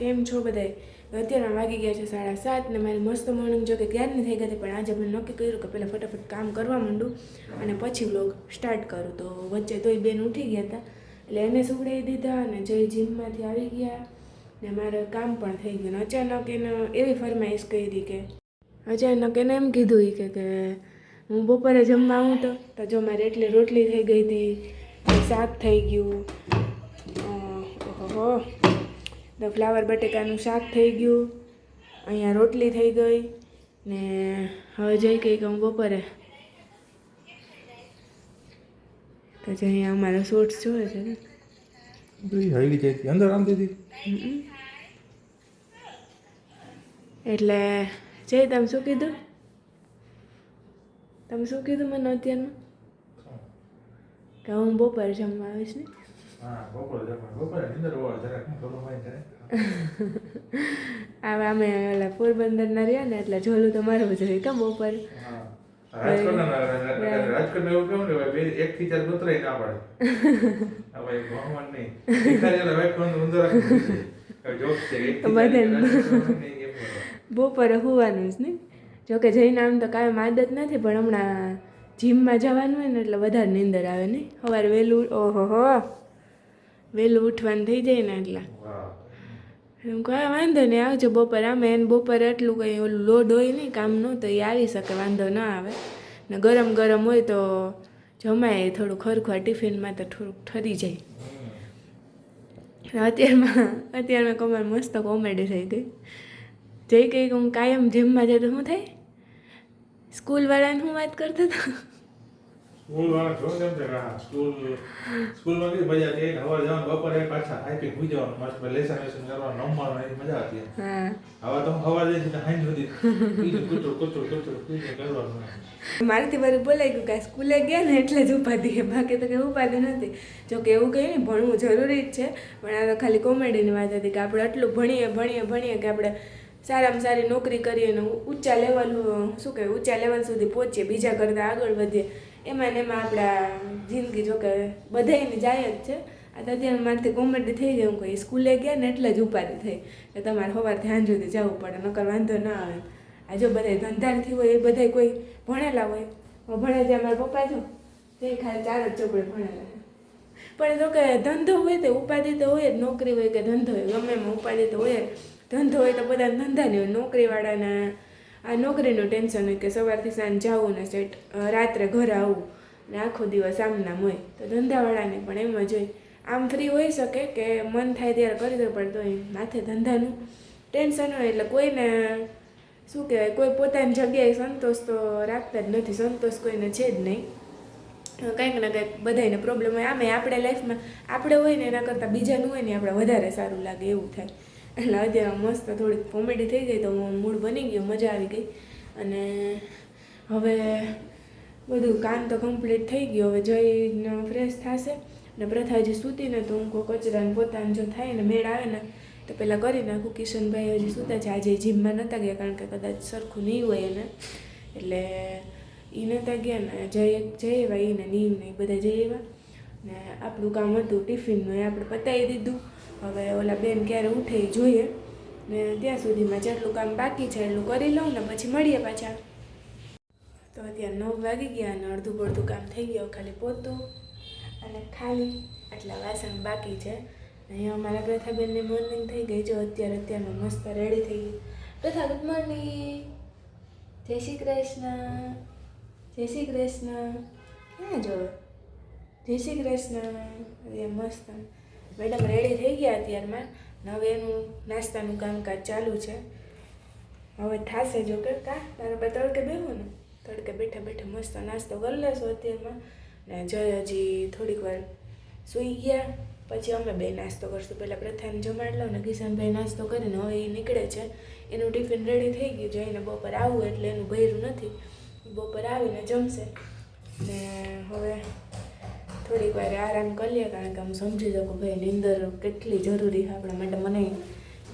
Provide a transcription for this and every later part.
કેમ છો બધાય? અત્યારના વાગી ગયા છે સાડા સાત ને મારી મસ્ત મોર્નિંગ જો કે ક્યારની થઈ ગઈ હતી, પણ આજે મેં નક્કી કર્યું કે પહેલાં ફટાફટ કામ કરવા માંડું અને પછી વ્લોગ સ્ટાર્ટ કરું. તો વચ્ચે તોય બેન ઉઠી ગયા હતા, એટલે એને સુવડાવી દીધા અને જય જીમમાંથી આવી ગયા ને મારે કામ પણ થઈ ગયું. અચાનક એને એવી ફરમાઈશ કરી કે, અચાનક એને એમ કીધું કે કે હું બપોરે જમવા આવું તો તો જો મારે એટલી રોટલી થઈ ગઈ હતી શાક થઈ ગયું. ઓહો. તો ફ્લાવર બટેકાનું શાક થઈ ગયું. અહીંયા રોટલી થઈ ગઈ ને હવે જઈ કંઈક કે હું બપોરે. તો જે અહીંયા અમારા શોર્ટ્સ જોવે છે ને. બધી હળી અંદર આમ દીધી. એટલે જય તમે શું કીધું? તમે શું કીધું મને અત્યારમાં? કે હું બપોરે જમવા આવીશ ને? હોવા અમે ઓલા પોરબંદરના રહ્યા ને એટલે જોલું તો મારવું જોઈએ કે બપોર રાજકોટમાં એવું કેવું ને બે એક થી ચાર ના પાડે ભગવાન નહીં. બપોરે હોવાનું જ નહીં જોકે જઈને આમ તો કાંઈ આદત નથી પણ હમણાં જીમમાં જવાનું હોય ને એટલે વધારે નીંદર આવે નહીં સવારે વહેલું ઓહો હો વહેલું ઉઠવાનું થઈ જાય ને એટલે. એમ કાંઈ વાંધો નહીં આવજો બપોરે. આમે એને બપોરે એટલું કંઈ ઓલું લોડ હોય નહીં કામનું તો એ આવી શકે વાંધો ન આવે. ને ગરમ ગરમ હોય તો જમાય થોડું ખરખું ટિફિનમાં તો થોડુંક ઠરી જાય. અત્યારમાં અત્યારમાં કમર મસ્ત કોમેડી થઈ ગઈ. જઈ કંઈક કે હું કાયમ જીમમાં જાય તો શું થાય? સ્કૂલવાળાને હું વાત કરતો હતો? સ્કૂલ વાળા કેમ છે હા સ્કૂલ સ્કૂલમાં કઈ મજા છે. હવા જવાનું બપોરે પાછા આઈપી ભૂઈ જવાનું. મસ્ત લેસન વેસન કરવાનું રમવાનું એની મજા હતી હવે તો હવા જાય છે હાઈ સુધી કૂતરું કૂતરું કૂતરું કૂતરું કરવાનું મારાથી મારું બોલાઈ ગયું કે સ્કૂલે ગયા ને એટલે જ ઉપાધિ છે. બાકી તો કંઈ ઉપાધિ નથી. જો કે એવું કંઈ ને ભણવું જરૂરી જ છે. પણ આ તો ખાલી કોમેડીની વાત હતી કે આપણે આટલું ભણીએ ભણીએ ભણીએ કે આપણે સારામાં સારી નોકરી કરીએ ને ઊંચા લેવલ શું કહેવાય ઊંચા લેવલ સુધી પહોંચીએ બીજા કરતાં આગળ વધીએ. એમાં ને એમાં આપણા જિંદગી જોકે બધાયની જાય જ છે. આ તો અત્યારે મારાથી કોમેડી થઈ જાય હું કહી સ્કૂલે ગયા ને એટલે જ ઉપાધિ થઈ. કે તમારે સવારથી ધ્યાન સુધી જવું પડે, નકર વાંધો ના આવે. આ જો બધા ધંધારથી હોય, એ બધા કોઈ ભણેલા હોય. હું ભણે ત્યાં મારા પપ્પા છો તે ખાલી ચાર જ ચોપડે ભણેલા પણ જો કે ધંધો હોય તો ઉપાધિ તો હોય જ, નોકરી હોય કે ધંધો હોય. ગમે એમાં ઉપાધિ તો હોય ધંધો હોય તો બધા ધંધાની હોય. નોકરીવાળાના આ નોકરીનું ટેન્શન હોય કે સવારથી સાંજ જવું ને સેટ રાત્રે ઘરે આવવું ને આખો દિવસ આમનામ હોય. તો ધંધાવાળાને પણ એમ જ હોય. આમ ફ્રી હોઈ શકે કે મન થાય ત્યારે કરી દો, પણ તોય માથે ધંધાનું ટેન્શન હોય. એટલે કોઈને, શું કહેવાય, કોઈ પોતાની જગ્યાએ સંતોષ તો રાખતા જ નથી. સંતોષ કોઈને છે જ નહીં. કંઈક ને કંઈક બધાને પ્રોબ્લેમ હોય. આમે આપણે લાઈફમાં આપણે હોય ને એના કરતાં બીજાનું હોય ને આપણે વધારે સારું લાગે એવું થાય. એટલે અત્યારે મસ્ત થોડીક કોમેડી થઈ ગઈ તો મૂડ બની ગયો, મજા આવી ગઈ. અને હવે બધું કામ તો કમ્પ્લીટ થઈ ગયું. હવે જઈને ફ્રેશ થશે. ને પ્રથા હજી સૂતી ને તો હું કોઈ કચરા ને પોતાને જો થાય ને મેળ આવે ને, તો પહેલાં કરી નાખું. કિશનભાઈ હજી સૂતા છે. આજે જીમમાં નહોતા ગયા, કારણ કે કદાચ સરખું નહીં હોય એને. એટલે એ નહોતા ગયા ને જય જય એવા એને નીમ ને બધા જઈ એવા ને આપણું કામ હતું ટિફિનનું, એ આપણે પતાવી દીધું. હવે ઓલા બેન ક્યારે ઉઠે જોઈએ. ને ત્યાં સુધીમાં જેટલું કામ બાકી છે એટલું કરી લઉં ને પછી મળીએ પાછા. તો અત્યારે નવ વાગી ગયા અને અડધું પડધું કામ થઈ ગયું ખાલી પોતું અને ખાલી આટલા વાસણ બાકી છે. અહીંયા અમારા પ્રથાબેનની મોર્નિંગ થઈ ગઈ. જો અત્યારે અત્યારમાં મસ્ત રેડી થઈ ગઈ પ્રથા ગુડ મોર્નિંગ જય શ્રી કૃષ્ણ. જય શ્રી કૃષ્ણ. ક્યાં જો જય શ્રી કૃષ્ણ. મસ્ત મેડમ રેડી થઈ ગયા અત્યારમાં. હવે એનું નાસ્તાનું કામકાજ ચાલુ છે. હવે થાશે જો કે કા? તારે બે તડકે બેહું ને? તડકે બેઠા બેઠા મસ્ત નાસ્તો કરી લેશો અત્યારમાં. ને જય હજી થોડીક વાર સૂઈ ગયા. પછી અમે બે નાસ્તો કરશું. પહેલાં પ્રથાને જમાડ લઉં ને કિશનભાઈ નાસ્તો કરીને હવે એ નીકળે છે. એનું ટિફિન રેડી થઈ ગયું. જઈને બપોર આવું એટલે એનું ભર્યું નથી. બપોર આવીને જમશે. ને હવે થોડીક વાર આરામ કરી લે, કારણ કે હું સમજી શકું ભાઈ નીંદર કેટલી જરૂરી છે આપણા માટે. મને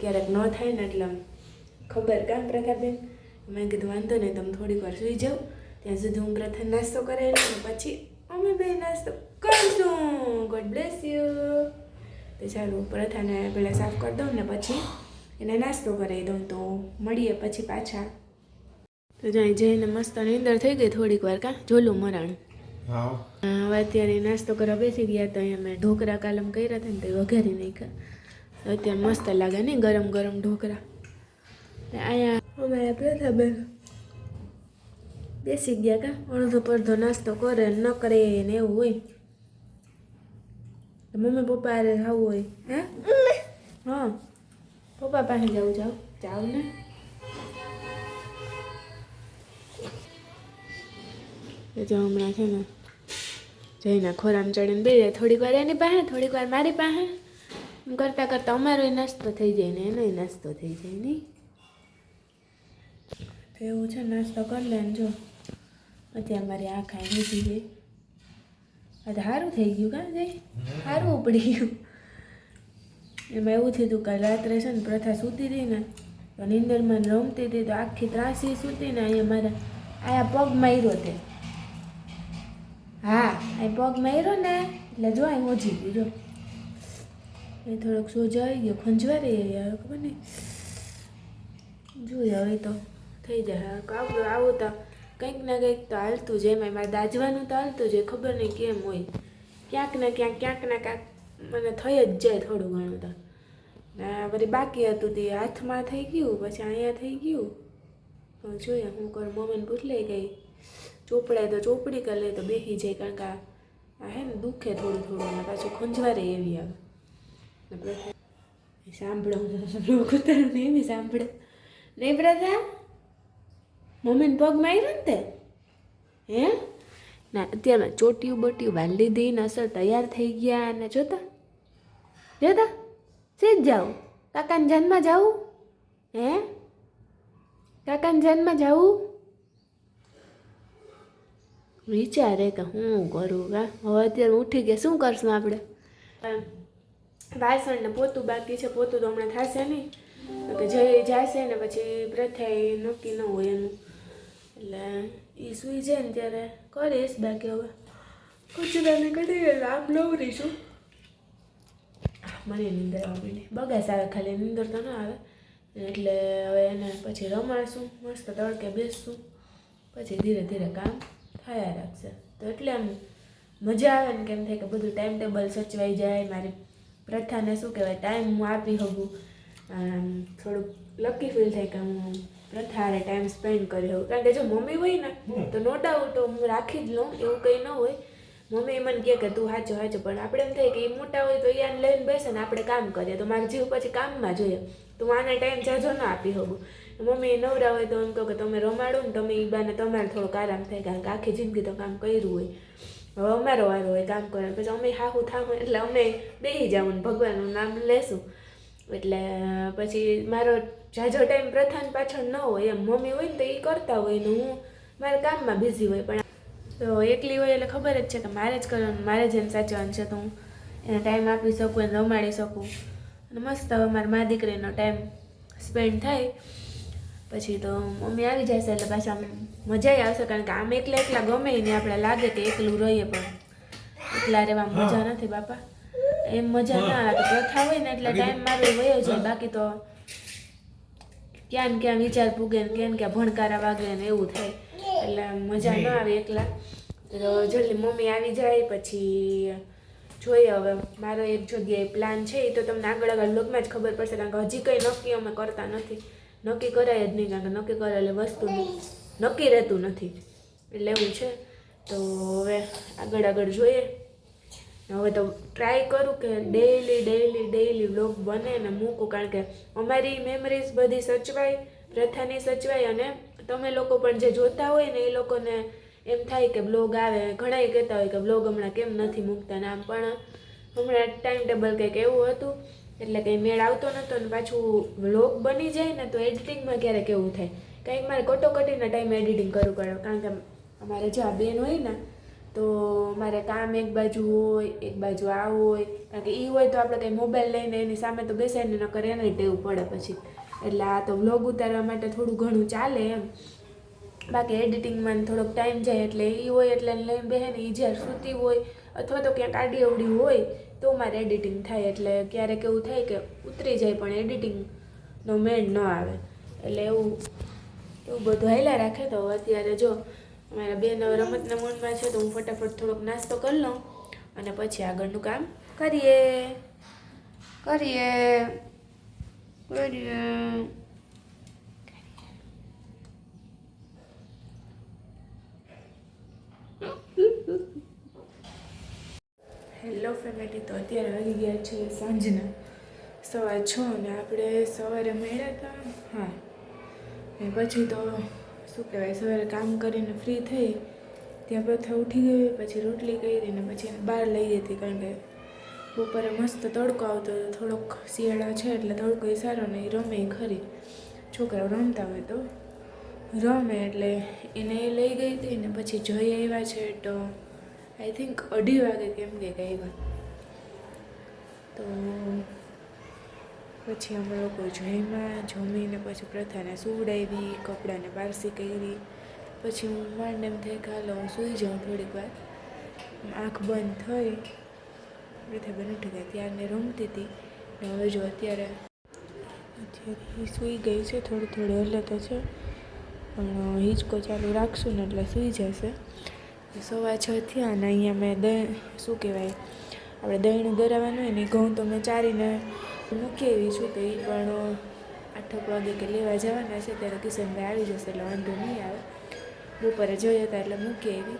ક્યારેક ન થાય ને એટલે ખબર કામ પ્રથાબેન મેં કીધું, વાંધો નહીં, તમે થોડીક વાર સૂઈ જાઓ. ત્યાં સુધી હું પ્રથા નાસ્તો કરાવી લઉં પછી અમે બે નાસ્તો કરીશું. ગોડ બ્લેસ યુ તો ચાલો, પ્રથાને પહેલાં સાફ કરી દઉં ને પછી એને નાસ્તો કરાવી દઉં. તો મળીએ પછી પાછા. તો જાય, જઈને મસ્ત નીંદર થઈ ગઈ થોડીક વાર કાં? જોલું મરાણું. હવે અત્યારે નાસ્તો કરવા બેસી ગયા તો અહીંયા મેં ઢોકળા કાલમ કર્યા હતા ને તો વઘારી નાખ્યા. અત્યારે મસ્ત લાગે ને ગરમ ગરમ ઢોકળા ને અહીંયા અમારા પ્રથાબેન બેસી ગયા કા, અડધો પડધો નાસ્તો કરે ન કરે ને એવું હોય. મમ્મી પપ્પા અરે જવું હોય, હે? હા, પપ્પા પાસે જવું, જાવ. જાવ ને. જો હમણાં છે ને. જઈને ખોરામ ચડીને બે જાય થોડીક વાર એની પાસે, થોડીક વાર મારી પાસે. એમ કરતાં કરતાં અમારોય નાસ્તો થઈ જાય ને એનોય નાસ્તો થઈ જાય નહીં. તો એવું છે, નાસ્તો કરી લે જો. અત્યારે મારી આ ખાઈ નીકળી ગઈ આજે સારું થઈ ગયું કાં જાય સારું ઉપડી ગયું. એમાં એવું થયું હતું કે રાત્રે છે ને પ્રથા સૂતી હતી ને, તો નીંદરમાં રમતી હતી, તો આખી ત્રાસી સૂતી ને અહીંયા મારા આયા પગ માર્યો તે. હા. અહીં પગ માર્યો ને એટલે જો અહીં ઓછી ગયું. જો. એ થોડોક સોજો આવી ગયો ખંજવા રહી હવે ખબર નહીં. જોઈએ હવે તો થઈ જાય. આવું આવું તો કંઈક ને કંઈક તો હાલતું જ એમાં મારે દાજવાનું તો હાલતું જ ખબર નહીં કેમ હોય. ક્યાંક ને ક્યાંક ક્યાંક ને ક્યાંક મને થઈ જ જાય થોડું ઘણું તો. ને વળી બાકી હતું તે હાથમાં થઈ ગયું, પછી અહીંયા થઈ ગયું. પણ જોઈએ હું કર. મમ્મીને પૂછ લઈ ગઈ. ચોપડાય તો ચોપડી કરી લે તો બેસી જાય કારણ કે આ હે ને દુખે થોડું થોડું અને પાછું ખંજવારે એવી આવે. સાંભળો ઉતારું નહીં બી સાંભળે. નહીં બ્રધા મમ્મીને પગ માર્યો ને તે? હે? ના અત્યારમાં ચોટિયું બોટિયું બાંધી ને અસર તૈયાર થઈ ગયા અને જોતા? જોતા? સીધ જાઉં કાકાને જન્મમાં જાવું? હે? કાકાને જન્મમાં જાવું? વિચારે કે હું કરું કા? હવે અત્યારે ઉઠી ગયા. શું કરશું આપણે? વાસણ ને પોતું બાકી છે. પોતું તો હમણાં થશે નહીં. કે જઈ જશે ને પછી પ્રથા એ નક્કી ન હોય એનું. એટલે એ સૂઈ જાય ને ત્યારે કરીશ બાકી હવે. કચરાને કરી આમ લવરીશું મને નીંદર આવે નહીં. બગાસ આવે ખાલી, નીંદર તો ના આવે. એટલે હવે એને પછી રમાડશું. મસ્ત તડકે બેસશું. પછી ધીરે ધીરે કામ થયા રાખશે તો એટલે આમ મજા આવે ને કેમ થાય કે બધું ટાઈમ ટેબલ સચવાઈ જાય મારી પ્રથાને શું કહેવાય ટાઈમ હું આપી શકું. થોડુંક લકી ફીલ થાય કે હું પ્રથાને ટાઈમ સ્પેન્ડ કરી શકું. કારણ કે જો મમ્મી હોય ને તો નો ડાઉટ હું રાખી જ લઉં એવું કંઈ ન હોય. મમ્મી મને કહે કે તું સાચો સાચો પણ આપણે એમ થાય કે એ મોટા હોય તો એને લઈને બેસે ને આપણે કામ કરીએ. તો મારે જીવ પછી કામમાં જોઈએ. તો હું આને ટાઈમ જાજો ના આપી શકું. મમ્મી નવરા હોય તો એમ કહો કે તમે રમાડો ને તમે એ બાને તમારે થોડોક આરામ થાય કારણ કે આખી જિંદગી તો કામ કર્યું હોય. હવે અમારો વારો હોય કામ કરે. પછી અમે હાહુ થાવું એટલે અમે બેસી જાવું ને ભગવાનનું નામ લેશું. એટલે પછી મારો જાજો ટાઈમ પ્રથાન પાછળ ન હોય એમ. મમ્મી હોય ને તો એ કરતા હોય ને હું મારા કામમાં બિઝી હોય. પણ તો એકલી હોય એટલે ખબર જ છે કે મારે જ કરવાનું, મારે જ એને સાચવાનું છે તો હું એને ટાઈમ આપી શકું એને રમાડી શકું. અને મસ્ત હવે મારા મા દીકરીનો ટાઈમ સ્પેન્ડ થાય. પછી તો મમ્મી આવી જશે એટલે પાછા મજા આવશે કારણ કે આમ એકલા એકલા ગમે ને આપણે લાગે કે એકલું રહીએ પણ એકલા રહેવા મજા નથી બાપા. એમ મજા ના આવે તો પ્રથા હોય ને એટલે ટાઈમ મારો વયો જાય બાકી તો ક્યાં ને ક્યાં વિચાર પૂગે ને ક્યાં ક્યાં ભણકારા વાગે ને એવું થાય. એટલે મજા ના આવે એકલા. તો જલ્દી મમ્મી આવી જાય પછી જોઈએ હવે. મારો એક જગ્યાએ પ્લાન છે એ તો તમને આગળ આગળ લોકમાં જ ખબર પડશે કારણ કે હજી કંઈ નક્કી અમે કરતા નથી. નક્કી કરાય જ નહીં, કારણ કે નક્કી કરે એટલે વસ્તુ નક્કી રહેતું નથી. એટલે એવું છે. તો હવે આગળ આગળ જોઈએ. હવે તો ટ્રાય કરું કે ડેઈલી ડેઈલી ડેઈલી વ્લોગ બને ને મૂકું, કારણ કે અમારી મેમરીઝ બધી સચવાય, પ્રથાની સચવાય અને તમે લોકો પણ જે જોતા હોય ને એ લોકોને એમ થાય કે બ્લોગ આવે. ઘણાય કહેતા હોય કે બ્લોગ હમણાં કેમ નથી મૂકતા ને આમ પણ હમણાં ટાઈમ ટેબલ કંઈક એવું હતું. એટલે કંઈ મેળ આવતો નહોતો ને પાછું વ્લોગ બની જાય ને તો એડિટિંગમાં ક્યારેક એવું થાય. કંઈક મારે કટોકટીના ટાઈમે એડિટિંગ કરવું પડે. કારણ કે અમારે જો આ બેન હોય ને, તો મારે કામ એક બાજુ હોય, એક બાજુ આ હોય. કારણ કે એ હોય તો આપણે કંઈ મોબાઈલ લઈને એની સામે તો બેસાઈને ને કરે એને ટેવ પડે પછી. એટલે આ તો વ્લોગ ઉતારવા માટે થોડું ઘણું ચાલે એમ. બાકી એડિટિંગમાં થોડોક ટાઈમ જાય એટલે એ હોય એટલે લઈને બેસે ને એ જ્યારે સૂતી હોય, અથવા તો ક્યાંક આડી અવડી હોય તો મારે એડિટિંગ થાય એટલે ક્યારેક એવું થાય કે ઉતરી જાય પણ એડિટિંગનો મેળ ન આવે. એટલે એવું એવું બધું હાલ્યા રાખે તો અત્યારે જો મારા બેન રમતના મૂડમાં છે તો હું ફટાફટ થોડોક નાસ્તો કરી લઉં અને પછી આગળનું કામ કરીએ. કરીએ. કરીએ. ફેમિલી તો અત્યારે વાગી ગયા છે સાંજના. સવા છ ને આપણે સવારે મળ્યા હતા. હા. ને પછી તો શું કહેવાય, સવારે કામ કરીને ફ્રી થઈ, ત્યાં પ્રથા ઉઠી ગઈ, પછી રોટલી કરી ને પછી એને બહાર લઈ ગઈ હતી કારણ કે બપોરે મસ્ત તડકો આવતો હતો. થોડોક શિયાળો છે એટલે તડકો એ સારો ને એ રમે એ ખરી. છોકરાઓ રમતા હોય તો રમે એટલે એને એ લઈ ગઈ હતી ને પછી જઈ આવ્યા છે તો આઈ થિંક અઢી વાગે કેમ કે આવ્યા તો પછી અમે લોકો જમ્યા જમીને પછી પ્રથાને સુવડાવી, કપડાને બારસી કરી. પછી હું માંડ એમ થઈ કાલે હું સૂઈ જાઉં થોડીક વાર. આંખ બંધ થઈ. પ્રથાબેન ઉઠી ગઈ ત્યારને રમતી હતી. ને હવે જો અત્યારે અત્યારે સૂઈ ગઈ છે, થોડી થોડી હલે તો છે. પણ હિંચકો ચાલુ રાખશું ને એટલે સૂઈ જશે. સવા છ થયા અને અહીંયા મેં દ શું કહેવાય આપણે દહીંનું દરાવાનું હોય ને ઘઉં તો મેં ચારીને મૂકી આવી છું તો એ પણ આઠક વાગે કે લેવા જવાના છે ત્યારે કિશનભાઈ આવી જશે એટલે વાંધો નહીં આવે. બપોરે જોઈએ હતા એટલે મૂકી આવી.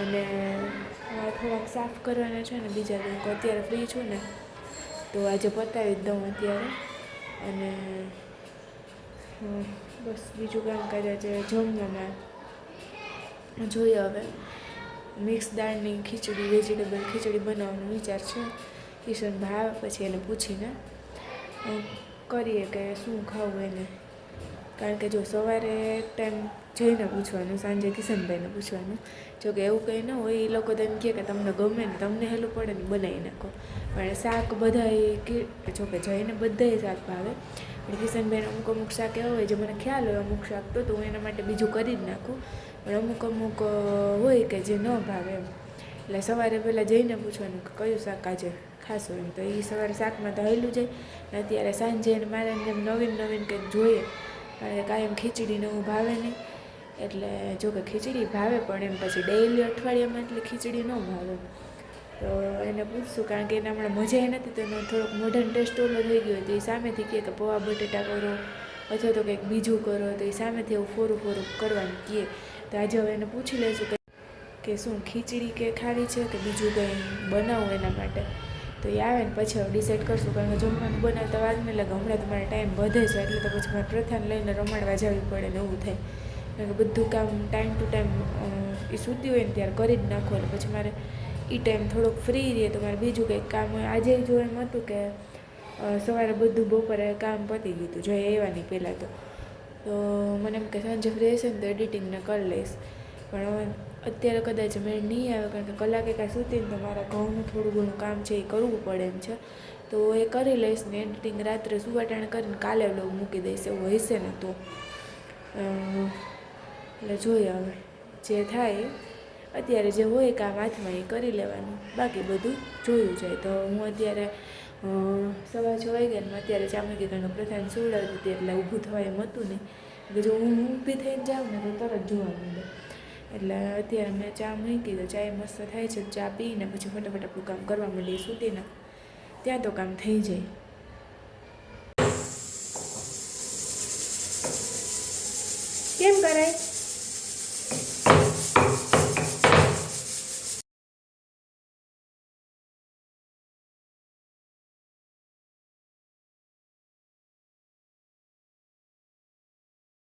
અને થોડાક સાફ કરવાના છે ને બીજા લોકો અત્યારે ફ્રી છું ને તો આજે પતાવી દઉં અત્યારે. અને બસ બીજું કામકાજ આજે જમવામાં જોઈએ હવે. મિક્સ દાળની ખીચડી, વેજીટેબલ ખીચડી બનાવવાનો વિચાર છે. કિશન આવે પછી એને પૂછીને કરીએ કે શું ખાવું એને? કારણ કે જો સવારે એક ટાઈમ જઈને પૂછવાનું, સાંજે કિશનભાઈને પૂછવાનું. જો કે એવું કંઈ ન હોય એ લોકો તો કહે કે તમને ગમે ને તમને હેલું પડે ને બનાવી નાખો. પણ શાક બધાય જો કે જઈને બધાય શાક ભાવે. પણ કિશનભાઈને અમુક અમુક શાક એવા હોય જે મને ખ્યાલ હોય, અમુક શાક તો હું એના માટે બીજું કરી જ નાખું. અમુક અમુક હોય કે જે ન ભાવે એમ. એટલે સવારે પહેલાં જઈને પૂછવાનું કે કયું શાક આજે ખાશો એમ. તો એ સવારે શાકમાં તો હેલું જાય. ને અત્યારે સાંજે એને મારે જેમ નવીન નવીન કંઈક જોઈએ. કારણ કે કાયમ ખીચડી નવું ભાવે નહીં. એટલે જો કે ખીચડી ભાવે પણ એમ પછી ડેઈલી અઠવાડિયામાં એટલે ખીચડી ન ભાવે. તો એને પૂછશું કારણ કે એને હમણાં મજા નથી તો એનો થોડોક મોડર્ન ટેસ્ટ ઓલો થઈ ગયો તો એ સામેથી કહે કે પૌવા બટેટા કરો. અથવા તો કંઈક બીજું કરો તો એ સામેથી એવું ફોરું ફોરું કરવાનું કહે. તો આજે હવે એને પૂછી લઈશું કે કે શું ખીચડી કે ખાવી છે કે બીજું કંઈ બનાવું એના માટે. તો એ આવે ને પછી હવે ડિસાઈડ કરશું, કારણ કે જમવાનું બનાવતા વાત નહીં લાગે. હમણાં તો મારે ટાઈમ વધે છે, એટલે તો પછી મારે પ્રથાને લઈને રમાડવા જવી પડે ને એવું થાય. કારણ કે બધું કામ ટાઈમ ટુ ટાઈમ એ સૂતી હોય ને ત્યારે કરી જ નાખો એટલે પછી મારે એ ટાઈમ થોડોક ફ્રી રહે તો મારે બીજું કંઈક કામ હોય. આજે જો એમ હતું કે સવારે બધું બપોરે કામ પતી ગયું હતું, જો એવાની પહેલાં તો. તો મને એમ કે સાંજે ફ્રી હશે ને તો એડિટિંગને કરી લઈશ. પણ અત્યારે કદાચ મેળ નહીં આવે, કારણ કે કલાકે કાંઈ સૂતી ને તો મારા ઘઉંનું થોડું ઘણું કામ છે એ કરવું પડે એમ છે. તો એ કરી લઈશ ને એડિટિંગ રાત્રે સુવાટાણ કરીને કાલે વ્લોગ મૂકી દઈશ, એવું હશે ને તો. એટલે જોઈએ હવે જે થાય. અત્યારે જે હોય કામ હાથમાં એ કરી લેવાનું. બાકી બધું જોયું જાય. તો હું અત્યારે સવા છ ને અત્યારે ચા મૂકી કારણ કે પ્રથાને સુવડાવતી હતી એટલે ઊભું થવા એમ હતું નહીં. એટલે જો હું ઊભી થઈને જાઉં ને તો તરત જોવા મળે. એટલે અત્યારે મેં ચા મૂકી તો ચા મસ્ત થાય છે, ચા પીને પછી ફટાફટ આપણું કામ કરવા માંડીએ સુધીના. ત્યાં તો કામ થઈ જાય. કેમ કરાય?